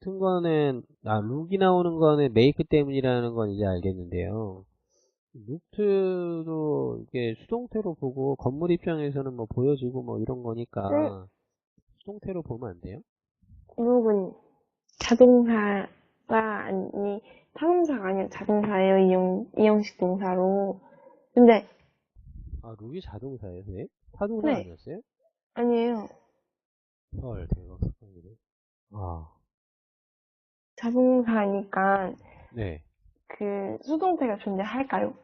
같은 거는, 아, 룩이 나오는 거는 메이크 때문이라는 건 이제 알겠는데요. 루트도 이게 수동태로 보고 건물 입장에서는 뭐 보여지고 뭐 이런 거니까 네. 수동태로 보면 안 돼요? 룩은 자동사가 아니, 타동사가 아니라 자동사예요. 이형, 이형식 동사로. 근데, 아, 룩이 자동사예요, 네? 타동사 네. 아니었어요? 아니에요. 헐, 대박 사건이네. 아, 자동사니까, 네. 그, 수동태가 존재할까요?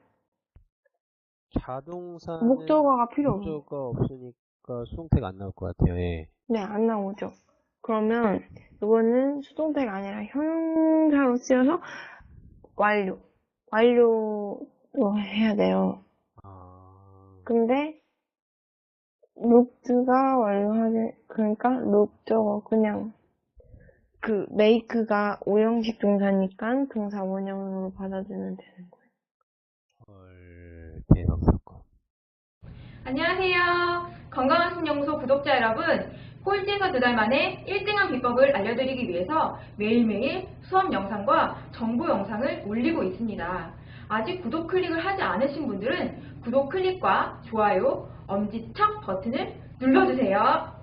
자동사는 목적어가 필요 없어. 목적어가 없으니까 수동태가 안 나올 것 같아요. 예. 네, 안 나오죠. 그러면, 이거는 수동태가 아니라 형용사로 쓰여서, 완료. 완료로 해야 돼요. 아, 근데 룩즈가 완료하게 그러니까 룩 저거 그냥 그 메이크가 오형식 동사니까 동사 원형으로 받아주면 되는 거예요. 헐, 대박 사건. 안녕하세요. 건강한 신연구소 구독자 여러분. 꼴찌에서 두 달 만에 1등한 비법을 알려드리기 위해서 매일매일 수업 영상과 정보 영상을 올리고 있습니다. 아직 구독 클릭을 하지 않으신 분들은 구독 클릭과 좋아요, 엄지척 버튼을 눌러주세요.